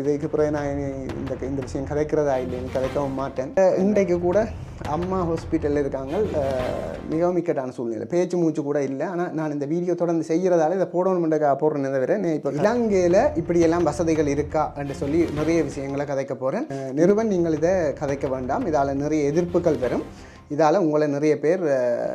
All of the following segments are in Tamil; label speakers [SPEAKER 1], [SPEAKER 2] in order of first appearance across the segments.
[SPEAKER 1] இதுக்கு பிறகு நான் இந்த இந்த விஷயம் கதைக்கிறதா இல்லைன்னு கதைக்கவும் மாட்டேன். இன்றைக்கு கூட அம்மா ஹாஸ்பிட்டலில் இருக்காங்க. மிகவும் இக்கட்டான சூழ்நிலை. பேச்சு மூச்சு கூட இல்லை. ஆனால் நான் இந்த வீடியோ தொடர்ந்து செய்கிறதால இதை போடணுமெண்டக்கா போடுறேன் தவிர நான் இப்போ இலங்கையில் இப்படியெல்லாம் வசதிகள் இருக்கா என்று சொல்லி நிறைய விஷயங்களை கதைக்க போகிறேன் நிறுவன் நீங்கள் இதை கதைக்க வேண்டாம். இதால் நிறைய எதிர்ப்புகள் வரும். இதால் உங்களை நிறைய பேர்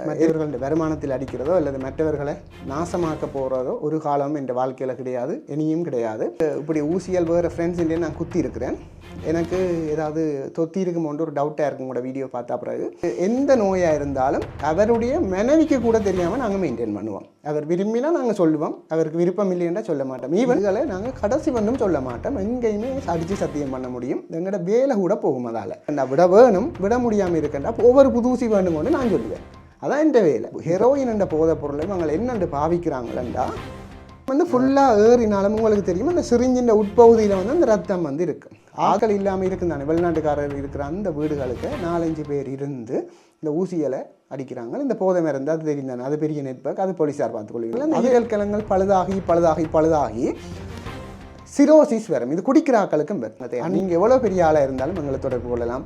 [SPEAKER 1] மற்றவர்களுடைய வருமானத்தில் அடிக்கிறதோ அல்லது மற்றவர்களை நாசமாக்க போகிறதோ ஒரு காலம் என் வாழ்க்கையில் கிடையாது இனியும் கிடையாது. இப்படி ஊசியல் வேறு ஃப்ரெண்ட்ஸ் நான் குத்தி இருக்கிறேன். எனக்கு ஏதாவது தொத்தி இருக்குமோன்ற ஒரு டவுட்டாக இருக்கும் கூட வீடியோ பார்த்தா பிறகு. எந்த நோயாக இருந்தாலும் அவருடைய மனைவிக்கு கூட தெரியாமல் நாங்கள் மெயின்டைன் பண்ணுவோம். அவர் விரும்பினா நாங்கள் சொல்லுவோம். அவருக்கு விருப்பம் இல்லைன்னா சொல்ல மாட்டோம். ஈவன்களை நாங்கள் கடைசி வந்தும் சொல்ல மாட்டோம். எங்கேயுமே அடித்து சத்தியம் பண்ண முடியும். எங்களோட வேலை கூட போகும் அதால். நான் விட வேணும் விட முடியாமல் இருக்கேன்டா ஒவ்வொரு புதுசி வேணுங்கன்னு நான் சொல்லுவேன். அதான் என்ற வேலை. ஹெரோயின் என்ற போதை பொருளை இவங்க என்னென்று பாவிக்கிறாங்களா வந்து ஃபுல்லாக ஏறினாலும் உங்களுக்கு தெரியும் அந்த சிரிஞ்சின் உட்பகுதியில் வந்து அந்த ரத்தம் வந்து இருக்கு. ஆட்கள் இல்லாமல் இருக்கும் தானே வெளிநாட்டுக்காரர் இருக்கிற அந்த வீடுகளுக்கு நாலஞ்சு பேர் இருந்து இந்த ஊசியலை அடிக்கிறாங்க. இந்த போதை மருந்து அது தெரியும் தானே அது பெரிய நெட்வொர்க் அது போலீஸார் பார்த்துக்கொள்வீங்க அந்த ஈரல் கிழங்கள் பழுதாகி பழுதாகி பழுதாகி சிரோசிஸ் வரும். இது குடிக்கிற ஆக்களுக்கும் வரும். நீங்கள் எவ்வளோ பெரிய ஆளாக இருந்தாலும் எங்களை தொடர்பு கொள்ளலாம்.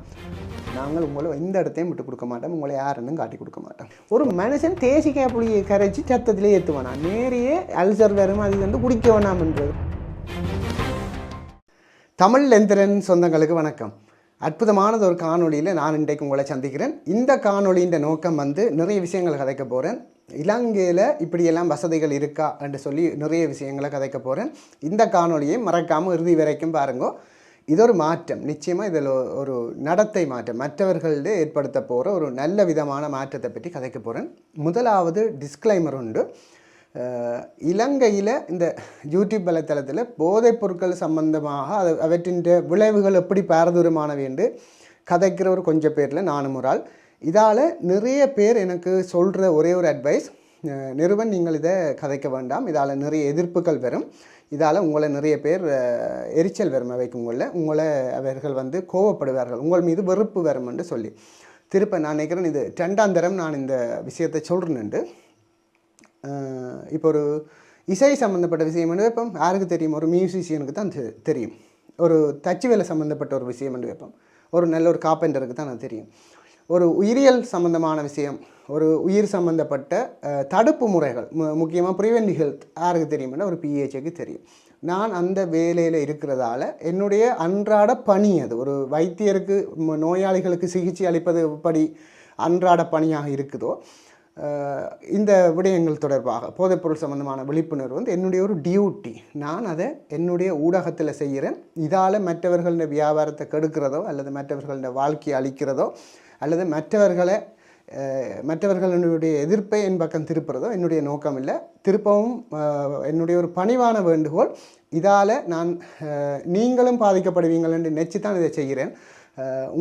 [SPEAKER 1] நாங்கள் உங்களை எந்த இடத்தையும் விட்டு கொடுக்க மாட்டோம். உங்களை யாருன்னு காட்டி கொடுக்க மாட்டோம். ஒரு மனுஷன் தேசிக்காய் புளியை கரைச்சி சத்தத்திலே ஏற்றுவானா நேரையே அல்சர் வரும் அது வந்து குடிக்க வேணாம்ன்றது தமிழ் எந்திரன் சொந்தங்களுக்கு வணக்கம். அற்புதமானது ஒரு காணொலியில் நான் இன்றைக்கு உங்களை சந்திக்கிறேன். இந்த காணொலியின் நோக்கம் வந்து நிறைய விஷயங்கள் கதைக்க போகிறேன் இலங்கையில் இப்படியெல்லாம் வசதிகள் இருக்கா என்று சொல்லி நிறைய விஷயங்களை கதைக்க போகிறேன் இந்த காணொலியை மறக்காமல் இறுதி வரைக்கும் பாருங்கோ. இது ஒரு மாற்றம் நிச்சயமாக இதில் ஒரு நடத்தை மாற்றம் மற்றவர்களிடையே ஏற்படுத்த போகிற ஒரு நல்ல விதமான மாற்றத்தை பற்றி கதைக்க போகிறேன் முதலாவது டிஸ்க்ளைமர் உண்டு இலங்கையில் இந்த யூடியூப் வலைத்தளத்தில் போதைப் பொருட்கள் சம்பந்தமாக அது அவற்றின் விளைவுகள் எப்படி பாரதூரமானவை என்று கதைக்கிறவர் கொஞ்சம் பேரில் நானும் ஒரு ஆள் இதால் நிறைய பேர் எனக்கு சொல்கிற ஒரே ஒரு அட்வைஸ் நிறுவன் நீங்கள் இதை கதைக்க வேண்டாம் இதால் நிறைய எதிர்ப்புகள் வரும் இதால் உங்களை நிறைய பேர் எரிச்சல் வரும் அவைக்கு உங்களை உங்களை அவர்கள் வந்து கோவப்படுவார்கள். உங்கள் மீது வெறுப்பு வரும் என்று சொல்லி. திருப்ப நான் நினைக்கிறேன் இது ரெண்டாம் தரம் நான் இந்த விஷயத்தை சொல்கிறேன்ண்டு இப்போ ஒரு இசை சம்மந்தப்பட்ட விஷயம் வந்து வைப்போம். யாருக்கு தெரியும்? ஒரு மியூசிஷியனுக்கு தான் தெ- தெரியும். ஒரு தச்சு வேலை சம்மந்தப்பட்ட ஒரு விஷயம் வந்து வைப்போம். ஒரு நல்ல ஒரு காப்பெண்டருக்கு தான் அது தெரியும். ஒரு உயிரியல் சம்பந்தமான விஷயம் ஒரு உயிர் சம்பந்தப்பட்ட தடுப்பு முறைகள் மு- முக்கியமாக ப்ரிவென்ட் ஹெல்த் யாருக்கு தெரியும்னா ஒரு பிஹெச்சுக்கு தெரியும். நான் அந்த வேலையில் இருக்கிறதால என்னுடைய அன்றாட பணி அது ஒரு வைத்தியருக்கு நோயாளிகளுக்கு சிகிச்சை அளிப்பது எப்படி அன்றாட பணியாக இருக்குதோ இந்த விடயங்கள் தொடர்பாக போதைப்பொருள் சம்பந்தமான விழிப்புணர்வு வந்து என்னுடைய ஒரு டியூட்டி நான் அதை என்னுடைய ஊடகத்தில் செய்கிறேன். இதால் மற்றவர்களின் வியாபாரத்தை கெடுக்கிறதோ அல்லது மற்றவர்களின் வாழ்க்கையை அழிக்கிறதோ அல்லது மற்றவர்களை மற்றவர்களுடைய எதிர்ப்பை என் பக்கம் திருப்புறதோ என்னுடைய நோக்கம் இல்லை திருப்பவும் என்னுடைய ஒரு பணிவான வேண்டுகோள் இதால் நான் நீங்களும் பாதிக்கப்படுவீங்கள் என்று நினச்சி தான் இதை செய்கிறேன்.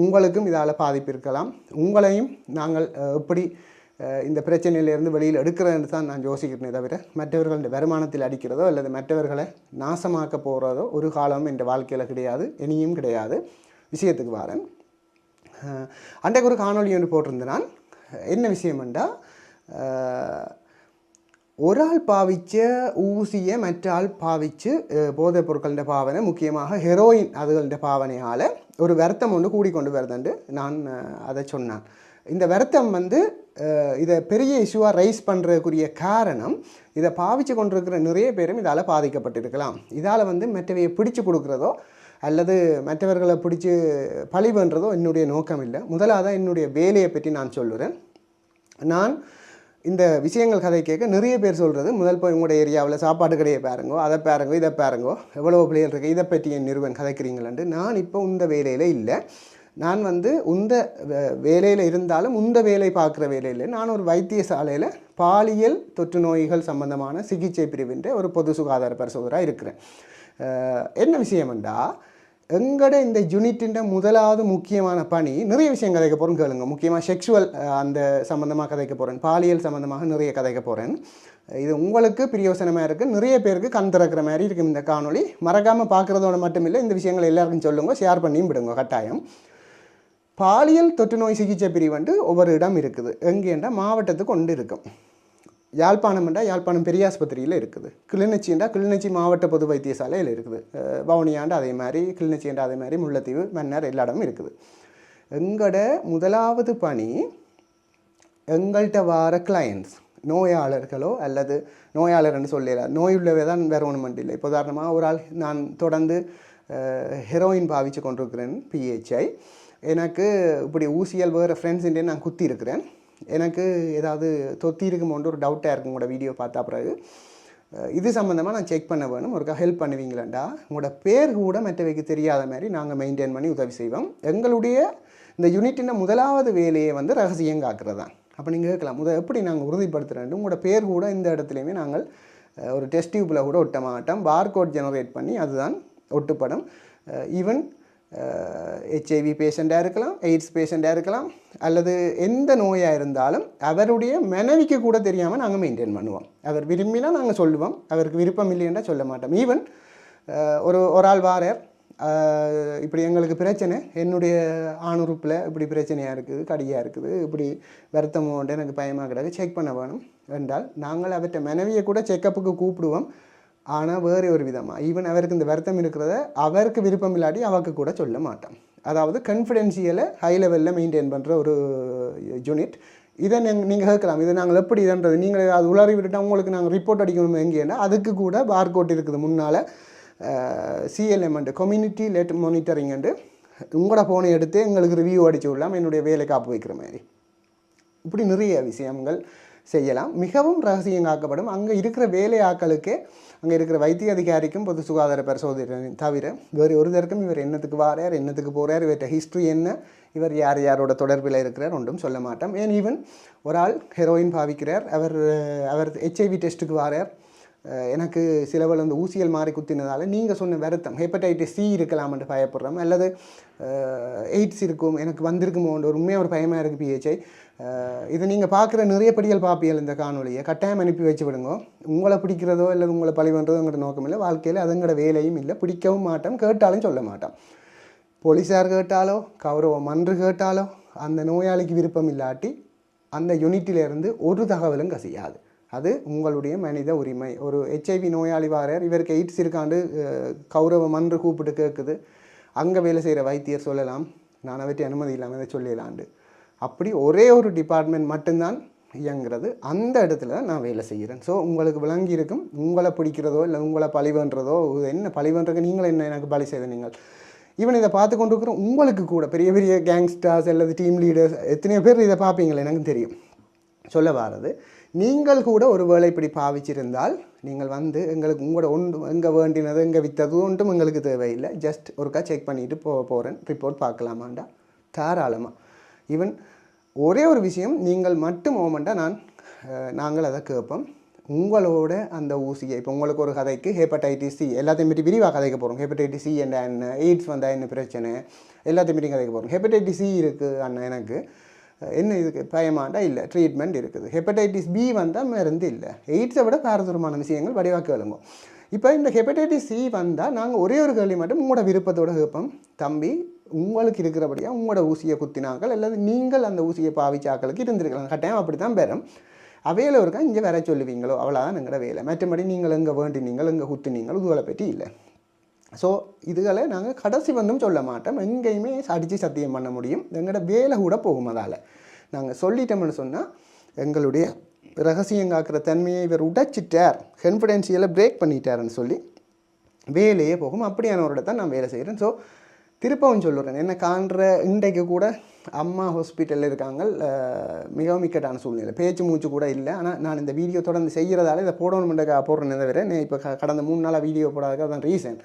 [SPEAKER 1] உங்களுக்கும் இதால் பாதிப்பு இருக்கலாம். உங்களையும் நாங்கள் எப்படி இந்த பிரச்சனையிலேருந்து வெளியில் எடுக்கிறதுன்னு தான் நான் யோசிக்கிறேனே தவிர மற்றவர்களுடைய வருமானத்தில் அடிக்கிறதோ அல்லது மற்றவர்களை நாசமாக்க போகிறதோ ஒரு காலம் என் வாழ்க்கையில் கிடையாது இனியும் கிடையாது. விஷயத்துக்கு வரேன். அன்றைக்கு ஒரு காணொளி ஒன்று போட்டிருந்தேன். நான் என்ன விஷயம்ண்டா? ஒரு ஆள் பாவிச்ச ஊசியை மற்ற ஆள் பாவிச்சு போதைப் பொருட்களின் பாவனை முக்கியமாக ஹெரோயின் அதுகளின் பாவனையால் ஒரு வருத்தம் ஒன்று கூடிக்கொண்டு வருதுண்டு. நான் அதை சொன்னேன். இந்த வருத்தம் வந்து இதை பெரிய இஷ்யூவாக ரைஸ் பண்ணுறதுக்குரிய காரணம் இதை பாவிச்சு கொண்டிருக்கிற நிறைய பேரும் இதால் பாதிக்கப்பட்டிருக்கலாம். இதால் வந்து மற்றவையை பிடிச்சு கொடுக்குறதோ அல்லது மற்றவர்களை பிடிச்சி பழி பண்ணுறதோ என்னுடைய நோக்கம் இல்லை. முதலாவது என்னுடைய வேலையை பற்றி நான் சொல்லுறேன். நான் இந்த விஷயங்கள் கதை கேட்க நிறைய பேர் சொல்கிறது முதல் போய் உங்களுடைய ஏரியாவில் சாப்பாடு கடையை பாருங்கோ அதை பாருங்கோ இதை பாருங்கோ எவ்வளோ பிள்ளைகள் இருக்குது இதை பற்றி என் நிறுவன் கதைக்கிறீங்களேன்ட்டு நான் இப்போ இந்த வேலையில் இல்லை. நான் வந்து உந்த வேலையில் இருந்தாலும் உந்த வேலை பார்க்குற வேலையில் நான் ஒரு வைத்தியசாலையில் பாலியல் தொற்று நோய்கள் சம்பந்தமான சிகிச்சை பிரிவின்ற ஒரு பொது சுகாதார பரிசோதராக இருக்கிறேன். என்ன என்ன விஷயம்ண்டா? எங்கட இந்த யூனிட்டின் முதலாவது முக்கியமான பணி நிறைய விஷயம் கதைக்க போகிறேன் கேளுங்க. முக்கியமாக செக்ஷுவல் அந்த சம்மந்தமாக கதைக்க போகிறேன் பாலியல் சம்மந்தமாக நிறைய கதைக்க போகிறேன் இது உங்களுக்கு பிரியோசனமாக இருக்குது நிறைய பேருக்கு கண் திறக்கிற மாதிரி இருக்கும் இந்த காணொலி மறக்காமல் பார்க்குறதோட மட்டும் இல்லை இந்த விஷயங்கள் எல்லாருக்கும் சொல்லுங்க ஷேர் பண்ணியும் விடுங்க கட்டாயம். பாலியல் தொற்று நோய் சிகிச்சை பிரிவு வந்து ஒவ்வொரு இடம் இருக்குது. எங்கேண்டா மாவட்டத்துக்கு கொண்டு இருக்கும். யாழ்ப்பாணம்ன்றா யாழ்ப்பாணம் பெரிய ஆஸ்பத்திரியில் இருக்குது. கிளிநொச்சின்றா கிளிநொச்சி மாவட்ட பொது வைத்தியசாலையில் இருக்குது. வவுனியாண்டு வவுனியாண்டா அதே மாதிரி கிளிநொச்சின்றா அதே மாதிரி முல்லைத்தீவு மன்னர் எல்லா இடமும் இருக்குது. எங்களோட முதலாவது பணி எங்கள்கிட்ட வர கிளையன்ஸ் நோயாளர்களோ அல்லது நோயாளர்னு சொல்லல நோயுள்ளவே தான் வேற ஒன்றும் இல்லை. இப்போ உதாரணமாக ஒரு ஆள் நான் தொடர்ந்து ஹெரோயின் பாவிச்சு கொண்டிருக்கிறேன் பிஹெச்ஐ எனக்கு இப்படி ஊசியல் வேறு ஃப்ரெண்ட்ஸுன்றே நான் குத்தி இருக்கிறேன் எனக்கு ஏதாவது தொத்தி இருக்குமோன்ற ஒரு டவுட்டாக இருக்கும் உங்களோட வீடியோ பார்த்தா பிறகு. இது சம்மந்தமாக நான் செக் பண்ண வேணும். ஒருக்கா ஹெல்ப் பண்ணுவீங்களேண்டா? உங்களோட பேர் கூட மற்றவைக்கு தெரியாத மாதிரி நாங்கள் மெயின்டைன் பண்ணி உதவி செய்வோம். எங்களுடைய இந்த யூனிட்டின் முதலாவது வேலையை வந்து ரகசியம் காக்கிறது? தான் அப்போ நீங்கள் கேட்கலாம். முத எப்படி நாங்கள் உறுதிப்படுத்துகிறேன் உங்களோட பேர் கூட இந்த இடத்துலையுமே நாங்கள் ஒரு டெஸ்ட் டியூப்பில் கூட ஒட்ட மாட்டோம். பார்கோட் ஜெனரேட் பண்ணி அதுதான் ஒட்டுப்படும். ஈவன் ஹெச்ஐவி பேஷண்ட்டாக இருக்கலாம் எய்ட்ஸ் பேஷண்ட்டாக இருக்கலாம் அல்லது எந்த நோயாக இருந்தாலும் அவருடைய மனைவிக்கு கூட தெரியாமல் நாங்கள் மெயின்டைன் பண்ணுவோம். அவர் விரும்பினா நாங்கள் சொல்லுவோம் அவருக்கு விருப்பம் இல்லைன்னா சொல்ல மாட்டோம். ஈவன் ஒரு ஒரு ஆள் வாரர் இப்படி எங்களுக்கு பிரச்சனை என்னுடைய ஆணுறுப்பில் இப்படி பிரச்சனையாக இருக்குது கடியாக இருக்குது இப்படி வருத்தம் உண்டு எனக்கு பயமாக கிடக்கு செக் பண்ண வேணும். என்றால் நாங்கள் அவற்றை மனைவியை கூட செக்கப்புக்கு கூப்பிடுவோம். ஆனால் வேறு ஒரு விதமாக ஈவன் அவருக்கு இந்த வருத்தம் இருக்கிறத அவருக்கு விருப்பம் இல்லாட்டி அவருக்கு கூட சொல்ல மாட்டான். அதாவது கன்ஃபிடென்ஷியலை ஹை லெவலில் மெயின்டைன் பண்ணுற ஒரு யூனிட் இதை நீங்கள் கேட்கலாம். இதை நாங்கள் எப்படி இதன்றது? நீங்கள் அது உளறி விட்டுட்டால் உங்களுக்கு நாங்கள் ரிப்போர்ட் அடிக்கணும் எங்கேன்னா அதுக்கு கூட பார்கோட் இருக்குது முன்னால் சிஎல்எம்ண்டு கம்யூனிட்டி லெட் மானிட்டரிங்ண்டு உங்களோட ஃபோனை எடுத்து எங்களுக்கு ரிவ்யூ அடிச்சு விடலாம். என்னுடைய வேலை காப்பு வைக்கிற மாதிரி. இப்படி நிறைய விஷயங்கள். செய்யலாம். மிகவும் ரகசியம் காக்கப்படும் அங்கே இருக்கிற வேலையாக்களுக்கே அங்கே இருக்கிற வைத்திய அதிகாரிக்கும் பொது சுகாதார பரிசோதனை தவிர வேறு ஒருத்தருக்கும் இவர் என்னத்துக்கு வாரார் என்னத்துக்கு போகிறார் இவர்கிட்ட ஹிஸ்ட்ரி என்ன இவர் யார் யாரோட தொடர்பில் இருக்கிறார் ஒன்றும் சொல்ல மாட்டோம். ஏன் ஈவன் ஒரு ஆள் ஹெரோயின் பாவிக்கிறார் அவர் அவர் ஹெச்ஐவி டெஸ்ட்டுக்கு வாரார். எனக்கு சிலவள் அந்த ஊசியல் மாறி குத்தினதால நீங்கள் சொன்ன வருத்தம் ஹெப்படைட்டிஸ் சி இருக்கலாம்னு பயப்படுறோம். அல்லது எய்ட்ஸ் இருக்கும் எனக்கு வந்திருக்குமோன்ற ஒரு உண்மையாக ஒரு பயமாக இருக்குது பிஹெச்ஐ இதை நீங்கள் பார்க்குற நிறைய படிகள் பார்ப்பியல் இந்த காணொலியை கட்டாயம் அனுப்பி வச்சு விடுங்க. உங்களை பிடிக்கிறதோ இல்லை உங்களை பழி பண்ணுறதோ நோக்கம் இல்லை. வாழ்க்கையில் அதுங்களோட வேலையும் இல்லை. பிடிக்கவும் மாட்டோம் கேட்டாலும் சொல்ல மாட்டோம். போலீஸார் கேட்டாலோ கௌரவ மன்று கேட்டாலோ அந்த நோயாளிக்கு விருப்பம் இல்லாட்டி அந்த யூனிட்டிலேருந்து ஒரு தகவலும் கசியாது. அது உங்களுடைய மனித உரிமை. ஒரு ஹெச்ஐவி நோயாளி வாரர் இவருக்கு எய்ட்ஸ் இருக்காண்டு கௌரவ மன்று கூப்பிட்டு கேட்குது அங்கே வேலை செய்கிற வைத்தியர் சொல்லலாம். நான் அவற்றை அனுமதி இல்லாமல் இதை சொல்லிடலாண்டு. அப்படி ஒரே ஒரு டிபார்ட்மெண்ட் மட்டும்தான் இயங்குறது. அந்த இடத்துல தான் நான் வேலை செய்கிறேன். ஸோ உங்களுக்கு விளங்கி இருக்கும் உங்களை பிடிக்கிறதோ இல்லை உங்களை பழிவன்றதோ என்ன பழிவன்றக்கு நீங்கள் என்ன எனக்கு பலி செய்த நீங்கள். ஈவன் இதை பார்த்து கொண்டு இருக்கிற உங்களுக்கு கூட பெரிய பெரிய கேங்ஸ்டர்ஸ் அல்லது டீம் லீடர்ஸ் எத்தனையோ பேர் இதை பார்ப்பீங்களே? எனக்கு தெரியும். சொல்ல வாரது நீங்கள் கூட ஒரு வேலை இப்படி பாவிச்சிருந்தால் நீங்கள் வந்து எங்களுக்கு உங்களோட ஒன்று எங்கே வேண்டினது எங்கே விற்றது ஒன்றும் எங்களுக்கு தேவையில்லை. ஜஸ்ட் ஒருக்கா செக் பண்ணிவிட்டு போ போகிறேன் ரிப்போர்ட் பார்க்கலாமாண்டா? தாராளமாக ஈவன் ஒரே ஒரு விஷயம் நீங்கள் மட்டும் மூமெண்ட்டாக நான் நாங்கள் அதை கேட்போம். உங்களோட அந்த ஊசியை இப்போ உங்களுக்கு ஒரு கதைக்கு ஹெப்படைட்டிஸ் சி எல்லாத்தையும் பற்றி விரிவாக கதைக்க போகிறோம் ஹெப்படைட்டிஸ் சி என்ன என்ன எய்ட்ஸ் வந்தால் என்ன பிரச்சனை? எல்லாத்தையும் பற்றி கதைக்க போகிறோம் ஹெப்படைட்டிஸ் சி இருக்குது அண்ணன் எனக்கு. என்ன இதுக்கு? பயமாண்டா? இல்லை. ட்ரீட்மெண்ட் இருக்குது. ஹெப்படைட்டிஸ் பி வந்தால் மருந்து இல்லை. எய்ட்ஸை விட பாரதூரமான விஷயங்கள் வடிவாக கேளுங்க. இப்போ இந்த ஹெப்படைட்டிஸ் சி வந்தால் நாங்கள் ஒரே ஒரு கேள்வி மட்டும் உங்களோட விருப்பத்தோடு கேட்போம். தம்பி உங்களுக்கு இருக்கிறபடியாக உங்களோட ஊசியை குத்தினாக்கள் அல்லது நீங்கள் அந்த ஊசியை பாவிச்சாக்களுக்கு இருந்திருக்கலாம். கட்டாயம் அப்படி தான் பெறும் அவையில் இருக்கா இங்கே வர சொல்லுவீங்களோ? அவ்வளோதான் எங்களோட வேலை. மற்றபடி நீங்கள் எங்கே வேண்டினீங்கள் எங்கே குத்துனீங்கள் இதுகளை பற்றி இல்லை. ஸோ இதுகளை நாங்கள் கடைசி வந்தும் சொல்ல மாட்டோம். எங்கேயுமே அடித்து சத்தியம் பண்ண முடியும். எங்களோட வேலை கூட போகும் அதால். நாங்கள் சொல்லிட்டோம்னு சொன்னால் எங்களுடைய ரகசியம் காக்கிற தன்மையை இவர் உடைச்சிட்டார். கான்ஃபிடென்ஷியலை பிரேக் பண்ணிட்டாருன்னு சொல்லி வேலையே போகும். அப்படியானவரோட தான் நான் வேலை செய்கிறேன் ஸோ திருப்பவும் சொல்லுறேன். என்ன காண்ற இன்றைக்கு கூட அம்மா ஹாஸ்பிட்டலில் இருக்காங்க. மிகவும் இக்கட்டான சூழ்நிலை. பேச்சு மூச்சு கூட இல்லை. ஆனால் நான் இந்த வீடியோ தொடர்ந்து செய்கிறதால இதை போடணுமெண்டக்கா போடுறேன் தவிர நான் இப்போ கடந்த மூணு நாளாக வீடியோ போடாததுக்கு அதான் ரீசன்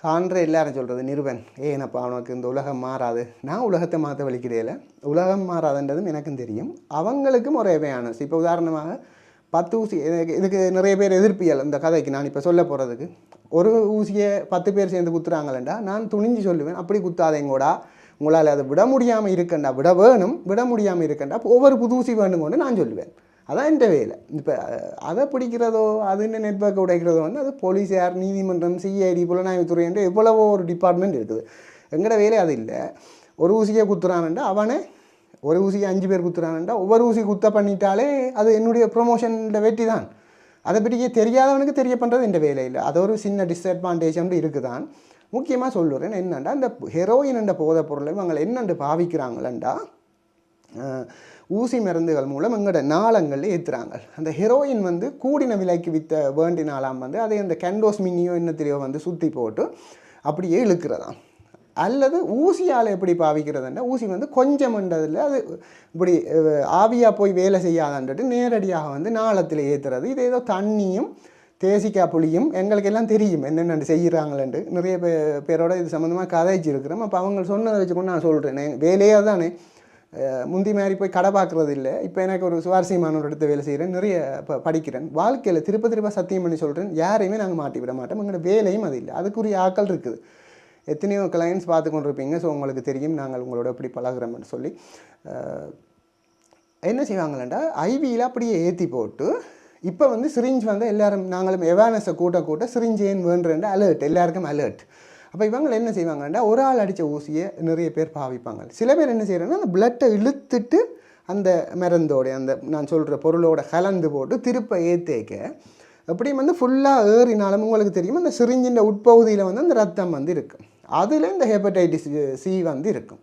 [SPEAKER 1] காண்ற எல்லாரும் சொல்கிறது நிறுவன் ஏனப்பா அவனுக்கு இந்த உலகம் மாறாது? நான் உலகத்தை மாற்ற வலிக்கிறேல உலகம் மாறாதுன்றதும் எனக்கும் தெரியும். அவங்களுக்கும் ஒரு அவேர்னஸ் இப்போ உதாரணமாக பத்து ஊசி இதுக்கு இதுக்கு நிறைய பேர் எதிர்ப்பியல் இந்த கதைக்கு. நான் இப்போ சொல்ல போகிறதுக்கு ஒரு ஊசியை பத்து பேர் சேர்ந்து குத்துறாங்களேண்டா நான் துணிஞ்சு சொல்லுவேன் அப்படி குத்தாதேங்கோடா. உங்களால் அதை விட முடியாமல் இருக்கண்டா விட வேணும் விட முடியாமல் இருக்கண்டா ஒவ்வொரு புது ஊசி வேணும் நான் சொல்லுவேன். அதான் என் வேலை. இப்போ அதை பிடிக்கிறதோ அது என்ன நெட்ஒர்க்கை உடைக்கிறதோ வந்து அது போலீஸார் நீதிமன்றம் சிஐடி புலனாய்வுத்துறை என்று எவ்வளவோ ஒரு டிபார்ட்மெண்ட் இருக்குது. எங்களோட வேலை அது இல்லை. ஒரு ஊசியை குத்துறான்டா அவனை ஒரு ஊசி அஞ்சு பேர் குத்துறாங்கண்டா ஒவ்வொரு ஊசி குத்த பண்ணிட்டாலே அது என்னுடைய ப்ரொமோஷனில் வெற்றி தான் அதை பற்றியே தெரியாதவனுக்கு தெரிய பண்ணுறது இந்த வேலையில். அது ஒரு சின்ன டிஸ்அட்வான்டேஜ் வந்து இருக்குதான். முக்கியமாக சொல்லுறேன் என்னண்டா இந்த ஹெரோயின் என்ற போதைப் பொருளை இவங்க என்னென்று பாவிக்கிறாங்களண்டா? ஊசி மருந்துகள் மூலம் எங்களோட நாளங்களில் ஏற்றுறாங்க அந்த ஹெரோயின் வந்து கூடின விலைக்கு விற்ற வேண்டினாலாம் வந்து அதை அந்த கேண்டோஸ் மினியோ என்னத்திலையோ வந்து சுற்றி போட்டு அப்படியே இழுக்கிறதான் அல்லது ஊசியால் எப்படி பாவிக்கிறதுன்னா ஊசி வந்து கொஞ்சம்ன்றதில் அது இப்படி ஆவியாக போய் வேலை செய்யாதன்றது நேரடியாக வந்து நாளத்தில் ஏற்றுறது இது ஏதோ தண்ணியும் தேசிக்காய் புளியும் எங்களுக்கு எல்லாம் தெரியும் என்னென்ன செய்கிறாங்களேன்ட்டு. நிறைய பே பேரோட இது சம்மந்தமாக கதைச்சிருக்கிறோம் அப்போ அவங்க சொன்னதை வச்சுக்கொண்டு நான் சொல்கிறேன் வேலையாக தானே. முந்தி மாதிரி போய் கடை பார்க்குறது இல்லை இப்போ எனக்கு ஒரு சுவாரஸ்யமான ஒரு இடத்த வேலை செய்கிறேன் நிறைய இப்போ படிக்கிறேன். வாழ்க்கையில் திருப்ப திருப்ப சத்தியம் பண்ணி சொல்கிறேன் யாரையுமே நாங்கள் மாட்டி விட மாட்டோம். எங்களோட வேலையும் அது இல்லை. அதுக்குரிய ஆக்கள் இருக்குது. எத்தனையோ கிளைண்ட்ஸ் பார்த்து கொண்டு இருப்பீங்க ஸோ உங்களுக்கு தெரியும் நாங்கள் உங்களோட எப்படி பழகிறோம்னு சொல்லி. என்ன செய்வாங்களேண்டா? ஐவியில் அப்படியே ஏற்றி போட்டு இப்போ வந்து சிரிஞ்ச் வந்து எல்லாரும் நாங்களும் அவேர்னஸை கூட்ட கூட்ட சிரிஞ்ச் ஏன் வேண்டுன்ற அலர்ட் எல்லாருக்கும் அலர்ட் அப்போ இவங்க என்ன செய்வாங்கன்னா ஒரு ஆள் அடித்த ஊசியை நிறைய பேர் பாவிப்பாங்க. சில பேர் என்ன செய்கிறாங்கன்னா அந்த பிளட்டை இழுத்துட்டு அந்த மருந்தோடைய அந்த நான் சொல்கிற பொருளோட கலந்து போட்டு திருப்ப ஏற்றேக்க அப்படியும் வந்து ஃபுல்லாக ஏறினாலும் உங்களுக்கு தெரியும் அந்த சிரிஞ்சின் உட்பகுதியில் வந்து அந்த ரத்தம் வந்து இருக்குது அதில் இந்த ஹெப்படைட்டிஸ் சி வந்து இருக்கும்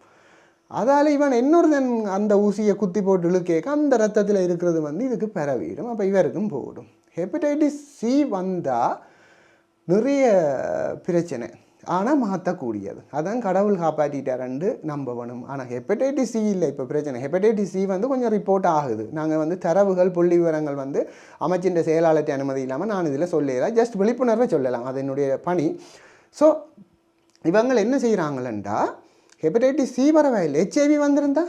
[SPEAKER 1] அதால் இவன் இன்னொருத்தன் அந்த ஊசியை குத்தி போட்டு இழுக்கேக்க அந்த ரத்தத்தில் இருக்கிறது வந்து இதுக்கு பரவிடும். அப்போ இவருக்கும் போடும். ஹெப்படைட்டிஸ் சி வந்தால் நிறைய பிரச்சனை. ஆனால் மாற்றக்கூடியது அதான் கடவுள் காப்பாற்றிட்டாரண்டு நம்பணும் ஆனால் ஹெப்படைட்டிஸ் சி இல்லை இப்போ பிரச்சனை. ஹெப்படைட்டிஸ் சி வந்து கொஞ்சம் ரிப்போர்ட் ஆகுது. நாங்கள் வந்து தரவுகள் புள்ளி விவரங்கள் வந்து அமைச்சின்ற செயலாளர்கிட்ட அனுமதி இல்லாமல் நான் இதில் சொல்லலாம் ஜஸ்ட் விழிப்புணர்வை சொல்லலாம். அது என்னுடைய பணி. ஸோ இவங்க என்ன செய்கிறாங்களா ஹெப்படைட்டிஸ் சி வரவாயில் ஹெச்ஐவி வந்திருந்தா?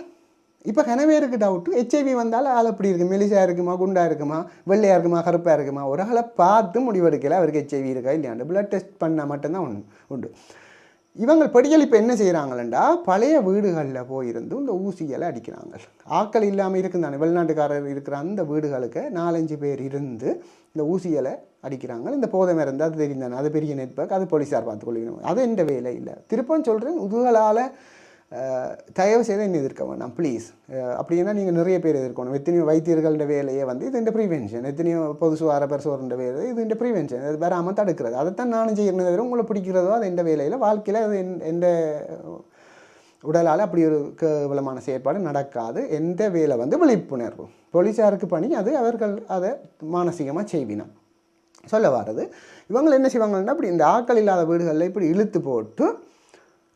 [SPEAKER 1] இப்போ கனவேருக்கு டவுட்டு ஹெச்ஐவி வந்தாலும் ஆள் அப்படி இருக்குது மெலிசாக இருக்குமா? குண்டாக இருக்குமா? வெள்ளையாக இருக்குமா? கருப்பாக இருக்குமா? ஒரு ஆளை பார்த்து முடிவெடுக்கல. அவருக்கு ஹெச்ஐவி இருக்கா? இல்லையாண்டு பிளட் டெஸ்ட் பண்ணால் மட்டும்தான் உண்டு உண்டு. இவங்க படிகள் இப்போ என்ன செய்கிறாங்களா பழைய வீடுகளில் போயிருந்து இந்த ஊசிகளை அடிக்கிறாங்க ஆட்கள் இல்லாமல் இருக்குந்தானே வெளிநாட்டுக்காரர் இருக்கிற அந்த வீடுகளுக்கு நாலஞ்சு பேர் இருந்து இந்த ஊசிகளை அடிக்கிறாங்க இந்த போதை மருந்து அது தெரியும் தானே. அது பெரிய நெட்வொர்க் அது போலீஸார் பார்த்துக்கொள்ளுங்க அது எந்த வேலை இல்லை. திருப்பம் சொல்கிறேன் உதுகளால் தயவு செய்து என்ன எதிர்க்க வேண்டாம் ப்ளீஸ் அப்படின்னா நீங்கள் நிறைய பேர் எதிர்க்கணும். எத்தனையோ வைத்தியர்கள்ட வேலையே வந்து இது இந்த ப்ரிவென்ஷன் எத்தனையோ பொது சுகார பரிசோதனை வேலை இது இந்த ப்ரிவென்ஷன் அது வராமல் தடுக்கிறது. அதைத்தான் நானும் செய்யணும் தவிர உங்களை பிடிக்கிறதோ அது எந்த வேலையில் வாழ்க்கையில் அது என் எந்த உடலால் அப்படி ஒரு கேவலமான செயற்பாடு நடக்காது. எந்த வேலை வந்து விழிப்புணர்வு. போலீஸாருக்கு பணி அது அவர்கள் அதை மானசீகமாக செய்வினம். சொல்ல வர்றது இவங்க என்ன செய்வாங்கன்னா அப்படி இந்த ஆட்கள் இல்லாத வீடுகளில் இப்படி இழுத்து போட்டு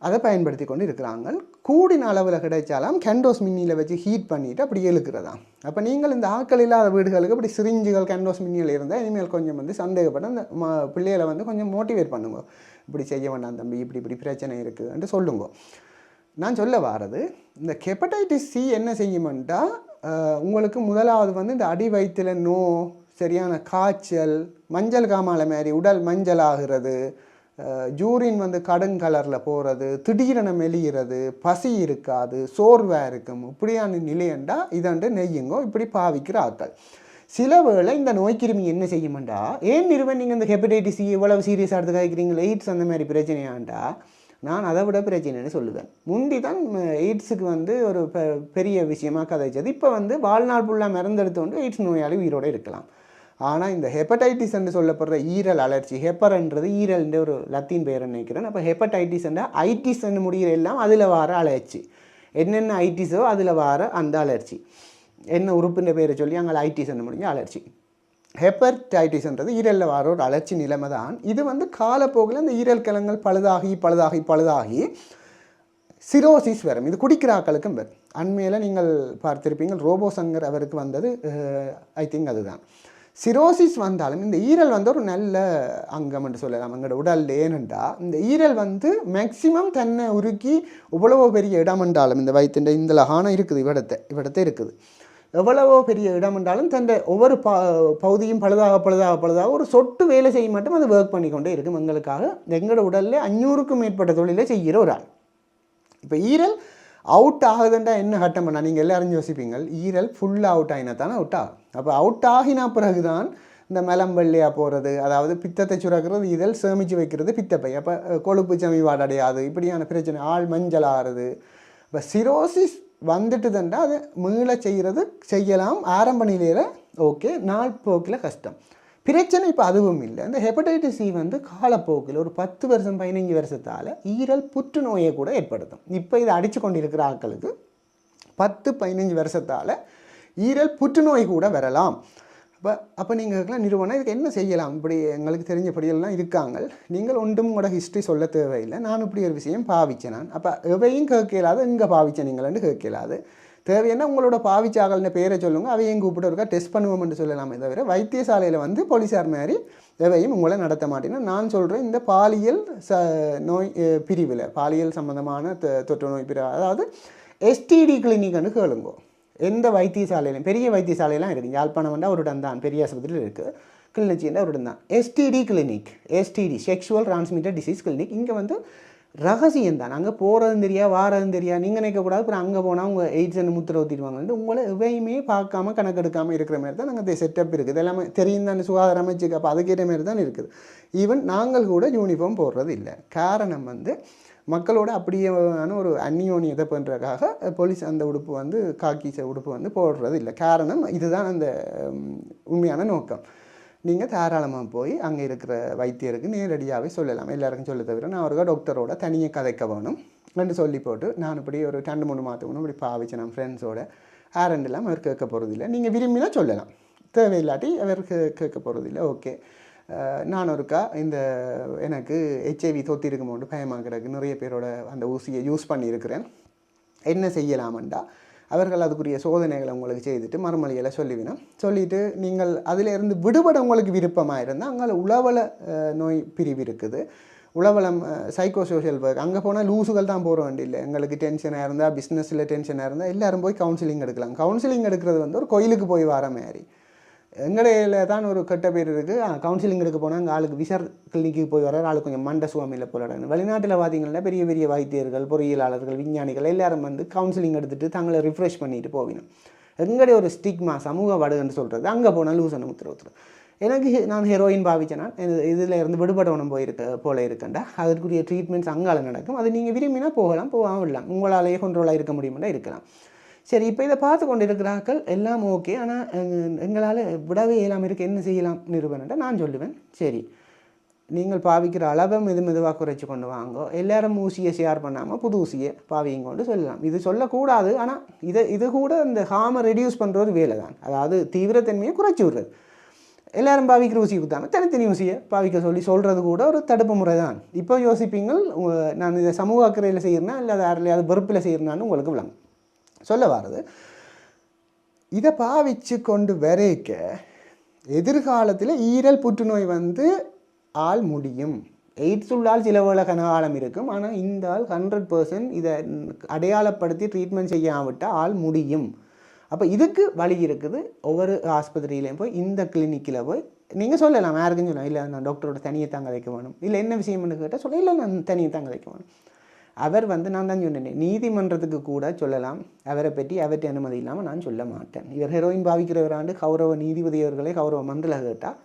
[SPEAKER 1] அதை பயன்படுத்தி கொண்டு இருக்கிறாங்க. கூடின அளவில் கிடைச்சாலும் கேண்டோஸ் மின்னியில் வச்சு ஹீட் பண்ணிவிட்டு அப்படி எழுக்கிறதா அப்போ நீங்கள் இந்த ஆட்கள் இல்லாத வீடுகளுக்கு அப்படி சிரிஞ்சுகள் கேண்டோஸ் மின்னியில் இருந்தால் இனிமேல் கொஞ்சம் வந்து சந்தேகப்பட்டு அந்த ம பிள்ளைகளை வந்து கொஞ்சம் மோட்டிவேட் பண்ணுங்க. இப்படி செய்ய வேண்டாம் தம்பி இப்படி இப்படி பிரச்சனை இருக்குதுன்ட்டு சொல்லுங்க. நான் சொல்ல வாரது இந்த ஹெப்படைட்டிஸ் சி என்ன செய்யுமெண்டா உங்களுக்கு முதலாவது வந்து இந்த அடி வயிற்றுல நோ சரியான காய்ச்சல் மஞ்சள் காமாலை மாதிரி உடல் மஞ்சள் ஆகிறது ஜூரின் வந்து கடன் கலரில் போகிறது திடீரென மெலிகிறது பசி இருக்காது சோர்வாக இருக்கும். இப்படியான நிலையண்டா இதண்டு நெய்யுங்கோ இப்படி பாவிக்கிற ஆட்கள். சில வேளை இந்த நோய்க்கிருமி என்ன செய்யுமெண்டா ஏன் நிறுவன் நீங்கள் இந்த ஹெப்படைட்டிஸ் இவ்வளவு சீரியஸாக எடுத்து காய்க்கிறீங்களா எய்ட்ஸ் அந்த மாதிரி பிரச்சனையாண்டா நான் அதை விட பிரச்சனைன்னு சொல்லுவேன். முந்தி தான் எய்ட்ஸுக்கு வந்து ஒரு பெ பெரிய விஷயமாக கதைச்சது. இப்போ வந்து வாழ்நாள் ஃபுல்லாக மறந்தெடுத்து எய்ட்ஸ் நோயாளி உயிரோடு இருக்கலாம். ஆனால் இந்த ஹெப்படைட்டிஸ் என்று சொல்லப்படுற ஈரல் அலர்ச்சி ஹெப்பர்ன்றது ஈரல்ன்ற ஒரு லத்தீன் பெயர் நினைக்கிறேன். அப்போ ஹெப்படைட்டிஸ் ஐட்டிஸ் முடிகிற எல்லாம் அதில் வர அலர்ச்சி என்னென்ன ஐட்டிஸோ அதில் வர அந்த அலர்ச்சி என்ன உறுப்புன்ற பேரை சொல்லி அங்கே ஐட்டிஸ் முடிஞ்ச அலர்ச்சி ஹெப்பர்டைட்டிஸ்ன்றது ஈரலில் வர ஒரு அலர்ச்சி நிலைமை தான். இது வந்து காலப்போக்கில் இந்த ஈரல் கிழங்கள் பழுதாகி பழுதாகி பழுதாகி சிரோசிஸ் வரும். இது குடிக்கிற ஆக்களுக்கும் வரும். அண்மையில் நீங்கள் பார்த்துருப்பீங்க ரோபோ சங்கர் அவருக்கு வந்தது ஐ திங்க் அதுதான். சிரோசிஸ் வந்தாலும் இந்த ஈரல் வந்து ஒரு நல்ல அங்கம் என்று சொல்லலாம். எங்களோட உடல் ஏனென்றா இந்த ஈரல் வந்து மேக்சிமம் தன்னை உருக்கி இவ்வளவோ பெரிய இடம் என்றாலும் இந்த வயிற்றுண்ட இந்த ஹானம் இருக்குது இவ்விடத்தை இவ்விடத்தை இருக்குது. எவ்வளவோ பெரிய இடம் என்றாலும் தன் ஒவ்வொரு ப பகுதியும் பழுதாக பழுதாக பழுதாக ஒரு சொட்டு வேலை செய்ய மட்டும் அது ஒர்க் பண்ணிக்கொண்டே இருக்கும். எங்களுக்காக எங்களோட உடலில் அஞ்சூறுக்கும் மேற்பட்ட தொழிலை செய்கிற ஒரு ஆள் இப்போ ஈரல் அவுட் ஆகுதுன்றா என்ன கட்டம் பண்ணால் நீங்கள் எல்லாரும் யோசிப்பீங்க ஈரல் ஃபுல்லாக அவுட் ஆகினா தானே அவுட் ஆகும். அப்போ அவுட் ஆகினா பிறகு தான் இந்த மலம் வெள்ளையாக போகிறது அதாவது பித்தத்தை சுரக்கிறது இதழ் சேமித்து வைக்கிறது பித்தப்பை. அப்போ கொழுப்பு சமி வாடடையாது இப்படியான பிரச்சனை ஆள் மஞ்சள் ஆகிறது இப்போ சிரோசிஸ் வந்துட்டுதுன்றா அது மீள செய்கிறது செய்யலாம். ஆரம்ப நிலையில் ஓகே நாள் போக்கில் கஷ்டம். பிரச்சனை இப்போ அதுவும் இல்லை. இந்த ஹெப்படைட்டிஸ் சி வந்து காலப்போக்கில் ஒரு பத்து வருஷம் பதினஞ்சு வருஷத்தால் ஈரல் புற்றுநோயை கூட ஏற்படுத்தும். இப்போ இதை அடித்து கொண்டிருக்கிற ஆட்களுக்கு பத்து பதினஞ்சு வருஷத்தால் ஈரல் புற்றுநோய் கூட வரலாம். அப்போ அப்போ நீங்கள் இருக்கலாம் நிறுவனம் இதுக்கு என்ன செய்யலாம்? இப்படி எங்களுக்கு தெரிஞ்சபடியெல்லாம் இருக்காங்க. நீங்கள் ஒன்றும் உங்களோட ஹிஸ்ட்ரி சொல்ல தேவையில்லை. நான் இப்படி ஒரு விஷயம் பாவிச்சேன் நான். அப்போ எவையும் கேட்கலாது இங்கே பாவிச்சேன் நீங்களன்னு கேட்கலாது. தேவையான உங்களோட பாவிச்சாகல்னு பேரை சொல்லுங்க. அவையும் கூப்பிட்டு இருக்கா டெஸ்ட் பண்ணுவோம்னு சொல்லலாமே தவிர வைத்தியசாலையில் வந்து போலீஸார் மாதிரி எவையும் உங்களை நடத்த மாட்டேன்னா நான் சொல்கிறேன் இந்த பாலியல் ச நோய் பிரிவில் பாலியல் சம்மந்தமான தொ- தொற்று நோய் பிரிவு அதாவது எஸ்டிடி கிளினிக்னு கேளுங்கோ. எந்த வைத்தியசாலையிலும் பெரிய வைத்தியசாலையெல்லாம் இருக்குது. யாழ்ப்பாணம் வந்து அவருடன் தான் பெரிய ஆஸ்பத்திரியில் இருக்குது. கிளிநொச்சின்னா அவருடன் தான் STD clinic STD sexually transmitted disease clinic இங்கே வந்து ரகசியம் தான் அங்கே போகிறதும் தெரியா வாரதும் தெரியா நீங்கள் நினைக்கக்கூடாது அப்புறம் அங்கே போனால் உங்கள் எய்ட்ஸ்ன்னு முத்திர ஊற்றிடுவாங்கன்ட்டு உங்களை எவையுமே பார்க்காம கணக்கெடுக்காமல் இருக்கிற மாதிரி தான் நாங்கள் செட்டப் இருக்குது. எல்லாமே தெரியும் தானே சுகாதார அமைச்சுக்கு அப்போ அதுக்கேற்ற மாதிரி தான் இருக்குது. ஈவன் நாங்கள் கூட யூனிஃபார்ம் போடுறது இல்லை. காரணம் வந்து மக்களோட அப்படியான ஒரு அந்நியோனியத்தை பண்ணுறதுக்காக போலீஸ் அந்த உடுப்பு வந்து காக்கிச உடுப்பு வந்து போடுறது இல்லை. காரணம் இதுதான் அந்த உண்மையான நோக்கம். நீங்கள் தாராளமாக போய் அங்கே இருக்கிற வைத்தியருக்கு நேரடியாகவே சொல்லலாம். எல்லாருக்கும் சொல்ல தவிர நான் அவருக்கு டாக்டரோட தனியாக கதைக்க வேணும் ரெண்டு சொல்லி போட்டு நான் இப்படி ஒரு ரெண்டு மூணு மாதத்துக்கு இப்படி பாவிச்சேன் நான் ஃப்ரெண்ட்ஸோட ஆரண்டெல்லாம் அவர் கேட்க போகிறதில்ல நீங்கள் விரும்பினா சொல்லலாம். தேவையில்லாட்டி அவர் கே- கேட்க போகிறதில்ல ஓகே நான் ஒருக்கா இந்த எனக்கு ஹெச்ஐவி தொத்தி இருக்குமோண்டு பயமாக கிடக்கு நிறைய பேரோட அந்த ஊசியை யூஸ் பண்ணியிருக்கிறேன். என்ன செய்யலாமண்டா? அவர்கள் அதுக்குரிய சோதனைகளை உங்களுக்கு செய்துட்டு மறுமொழிகளை சொல்லிவினோம் சொல்லிவிட்டு நீங்கள் அதிலிருந்து விடுபட உங்களுக்கு விருப்பமாக இருந்தால் அங்கே உளவல நோய் பிரிவு இருக்குது. உளவலம் சைக்கோ சோஷியல் ஒர்க் அங்கே போனால் லூசுகள் தான் போகிற வேண்டிய இல்லை. எங்களுக்கு டென்ஷனாக இருந்தால் பிஸ்னஸில் டென்ஷனாக இருந்தால் எல்லாரும் போய் கவுன்சிலிங் எடுக்கலாம். கவுன்சிலிங் எடுக்கிறது வந்து ஒரு கோயிலுக்கு போய் வர மாதிரி. எங்கடையில் தான் ஒரு கெட்ட பேர் இருக்குது கவுன்சிலிங் எடுக்க போனால் அங்கே ஆளுக்கு விசார் கிளினிக்கு போய் வர ஆளுக்கு கொஞ்சம் மண்ட சுவாமியில் போராடணும் வெளிநாட்டில் பார்த்தீங்கன்னா பெரிய பெரிய வைத்தியர்கள் பொறியியலாளர்கள் விஞ்ஞானிகள் எல்லாரும் வந்து கவுன்சிலிங் எடுத்துட்டு தங்களை ரிஃப்ரெஷ் பண்ணிட்டு போவினோம் எங்களுடைய ஒரு ஸ்டிக்மா சமூக வடுகன்னு சொல்கிறது அங்கே போனால் லூசன் உத்தர எனக்கு நான் ஹெரோயின் பாவிச்சேன்னா இதில் இருந்து விடுபடவனும் போயிருக்க போல இருக்கண்டா? அதற்குரிய ட்ரீட்மெண்ட்ஸ் அங்கால நடக்கும். அது நீங்கள் விரும்பினா போகலாம் போகாமல் விடலாம். உங்களாலேயே கொண்டோலாக இருக்க முடியுமெண்டா இருக்கலாம். சரி இப்போ இதை பார்த்து கொண்டு இருக்கிறார்கள் எல்லாம் ஓகே ஆனால் எங்களால் விடவே இயலாமல் இருக்க. என்ன செய்யலாம்? நிறுவனம்டா நான் சொல்லுவேன். சரி. நீங்கள் பாவிக்கிற அளவை மெது மெதுவாக குறைச்சி கொண்டு வாங்கோ. எல்லாரும் ஊசியை ஷேர் பண்ணாமல் புது ஊசியை பாவியும் கொண்டு சொல்லலாம். இது சொல்லக்கூடாது. ஆனால் இதை இது கூட இந்த ஹாமை ரெடியூஸ் பண்ணுற ஒரு வேலை தான். அதாவது தீவிரத்தன்மையை குறைச்சி விடுறது. எல்லாரும் பாவிக்கிற ஊசி கொடுத்தாங்க தனித்தனி ஊசியை பாவிக்க சொல்லி சொல்கிறது கூட ஒரு தடுப்பு முறை தான். இப்போ யோசிப்பீங்கள் நான் இதை சமூக அக்கறையில் செய்கிறேன்னா இல்லை யாரையாவது வெறுப்பில் செய்கிறனான்னு உங்களுக்கு விளங்கும். சொல்ல வாரது. இதை பாவிச்சு கொண்டு வரைக்க எதிர்காலத்தில் ஈரல் புற்றுநோய் வந்து ஆள் முடியும். எய்ட்ஸ் உள்ளால் சில வேலை கனகாலம் இருக்கும். ஆனால் இந்த ஆள் ஹண்ட்ரட் பர்சன்ட் இதை அடையாளப்படுத்தி ட்ரீட்மெண்ட் செய்யாவிட்டால் ஆள் முடியும். அப்போ இதுக்கு வழி இருக்குது. ஒவ்வொரு ஆஸ்பத்திரியிலையும் போய் இந்த கிளினிக்கில் போய் நீங்கள் சொல்லலாம் யாருக்கும் சொல்லலாம். இல்லை நான் டாக்டரோட தனியை தாங்க வைக்க வேணும். இல்லை என்ன விஷயம்னு கேட்டால் சொல்ல இல்லை நான் தனியை தாங்க வைக்க வேணும். அவர் வந்து நான் தான் சொன்னேன் நீதிமன்றத்துக்கு கூட சொல்லலாம். அவரை பற்றி அவற்றை அனுமதி இல்லாமல் நான் சொல்ல மாட்டேன். இவர் ஹெரோயின் பாவிக்கிறவராண்டு கௌரவ நீதிபதி அவர்களை கௌரவ மந்திரில் கேட்டால்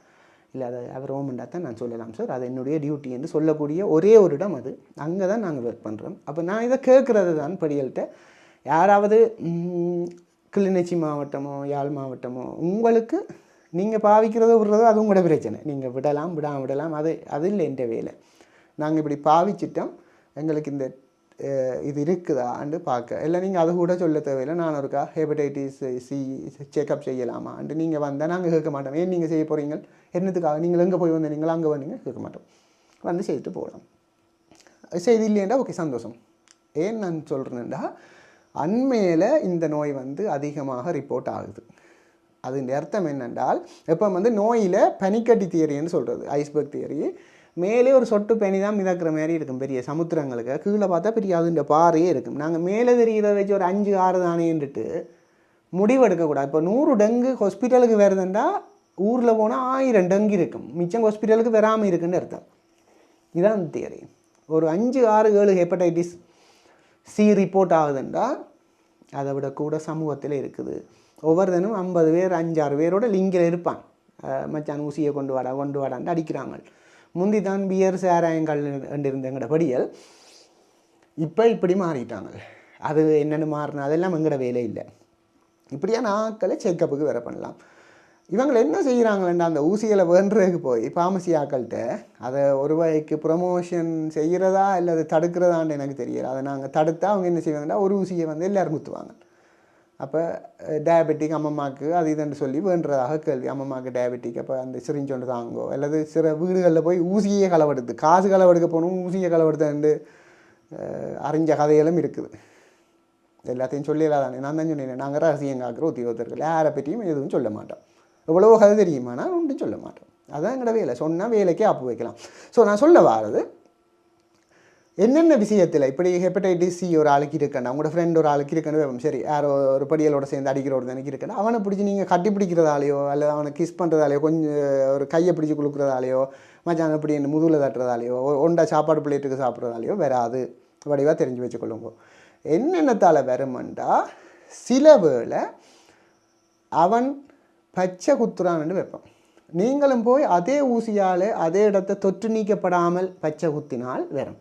[SPEAKER 1] இல்லை அதை அவர் ஓமண்டா தான் நான் சொல்லலாம் சார் அது என்னுடைய டியூட்டி என்று சொல்லக்கூடிய ஒரே ஒரு இடம் அது. அங்கே தான் நாங்கள் ஒர்க் பண்ணுறோம் அப்போ நான் இதை கேட்குறது தான் படிகள்கிட்ட. யாராவது கிளிநொச்சி மாவட்டமோ யாழ் மாவட்டமோ உங்களுக்கு நீங்கள் பாவிக்கிறதோ விடுறதோ அது உங்களோட பிரச்சனை. நீங்கள் விடலாம் விடாம விடலாம் அது அது இல்லை என்ற வேலை. நாங்கள் இப்படி பாவிச்சிட்டோம். எங்களுக்கு இந்த இது இருக்குதான்னு பார்க்க இல்லை நீங்கள் அது கூட சொல்ல தேவையில்லை நான் ஒருக்கா ஹெபடைட்டிஸ் சி செக்அப் செய்யலாமான்ட்டு நீங்கள் வந்தால் நாங்கள் கேட்க மாட்டோம் ஏன் நீங்கள் செய்ய போகிறீங்க என்னத்துக்காக நீங்கள் எங்கே போய் வந்தீங்களா அங்கே வந்தீங்க கேட்க மாட்டோம் வந்து செய்துட்டு போகலாம் செய்தி இல்லையண்டா ஓகே சந்தோஷம் ஏன் நான் சொல்கிறேன்டா அண்மையில் இந்த நோய் வந்து அதிகமாக ரிப்போர்ட் ஆகுது அதன் அர்த்தம் என்னென்றால் இப்போ வந்து நோயில் பனிக்கட்டி தியரின்னு சொல்கிறது ஐஸ்பர்க் தியரி மேலே ஒரு சொட்டு பேணி தான் மிதக்கிற மாதிரி இருக்கும் பெரிய சமுத்திரங்களுக்கு. கீழே பார்த்தா பெரிய அதுன்ற பாறையே இருக்கும். நாங்கள் மேலே தெரிகிறத வச்சு ஒரு அஞ்சு ஆறு தானேன்ட்டு முடிவு எடுக்கக்கூடாது. இப்போ நூறு டெங்கு ஹாஸ்பிட்டலுக்கு வருதுண்டா ஊரில் போனால் ஆயிரம் டெங்கு இருக்கும். மிச்சம் ஹாஸ்பிட்டலுக்கு வராமல் இருக்குன்னு அர்த்தம். இதான் தியரி ஒரு அஞ்சு ஆறு ஏழு ஹெப்படைட்டிஸ் சி ரிப்போர்ட் ஆகுதுண்டா அதை விட கூட சமூகத்தில் இருக்குது. ஒவ்வொரு தினமும் ஐம்பது பேர் அஞ்சாறு பேரோட லிங்கில் இருப்பான். மச்சான் ஊசியை கொண்டு வாடா கொண்டு வாடான்னு அடிக்கிறாங்க. முந்தி தான் பியர் சேராயங்கள் இருந்த எங்கட படியல் இப்போ இப்படி மாறிட்டாங்க. அது என்னென்னு மாறினா அதெல்லாம் எங்களோட வேலை இல்லை. இப்படியான ஆட்களை செக்கப்புக்கு வேற பண்ணலாம். இவங்களை என்ன செய்கிறாங்களேண்டா அந்த ஊசிகளை வேண்டுறதுக்கு போய் பாமசி ஆக்கள்கிட்ட அதை ஒரு வகைக்கு செய்கிறதா இல்லை அதை தடுக்கிறதான்னு எனக்கு தெரியல. அதை நாங்கள் தடுத்தா அவங்க என்ன செய்வாங்கன்னா ஒரு ஊசியை வந்து எல்லோரும் குத்துவாங்க. அப்போ டயபெட்டிக் அம்மம்மாக்கு அது இதுன்னு சொல்லி வேண்டுறதாக கேள்வி. அம்மம்மாக்கு டயபெட்டிக் அப்போ அந்த சிரிஞ்சொண்டு தாங்கோ அல்லது சில வீடுகளில் போய் ஊசியே களவெடுத்து காசு களவெடுக்க போகணும் ஊசியை களவெடுத்து அறிஞ்ச கதைகளும் இருக்குது. எல்லாத்தையும் சொல்லலாதானே நான் தான் சொன்னேன் நாங்கள் ரகசியம் காக்கிற உத்தியோகத்தர்கள் யாரை பற்றியும் எதுவும் சொல்ல மாட்டோம். எவ்வளவோ கதை தெரியுமானா ஒன்றும் சொல்ல மாட்டோம். அதுதான் எங்களோட வேலை. சொன்னால் வேலைக்கே அப்பு வைக்கலாம். ஸோ நான் சொல்ல வாரது என்னென்ன விஷயத்தில்? இப்படி ஹெப்படைட்டிஸ் சி ஒரு ஆளுக்கு இருக்கணும் அவங்களோட ஃப்ரெண்ட் ஒரு ஆளுக்கு இருக்கணும் சரி யாரோ ஒரு படியலோட சேர்ந்து அடிக்கிறோட எனக்கு இருக்கணும். அவனை பிடிச்சி நீங்கள் கட்டி பிடிக்கிறதாலேயோ அல்லது அவனை கிஸ் பண்ணுறதாலையோ கொஞ்சம் ஒரு கையை பிடிச்சி கொடுக்குறதாலேயோ மச்சான் அப்படி என்ன முதுகில் தட்டுறதாலையோ ஒண்டா சாப்பாடு பிளேட்டுக்கு சாப்பிட்றதாலையோ வராது. வடிவாக தெரிஞ்சு வச்சுக்கொள்ளுங்க. என்னென்னத்தால் வருமெண்டா? சில வேளை அவன் பச்சை குத்துறான்னு வைப்பான் நீங்களும் போய் அதே ஊசியால் அதே இடத்த தொற்று நீக்கப்படாமல் பச்சை குத்தினால் வரும்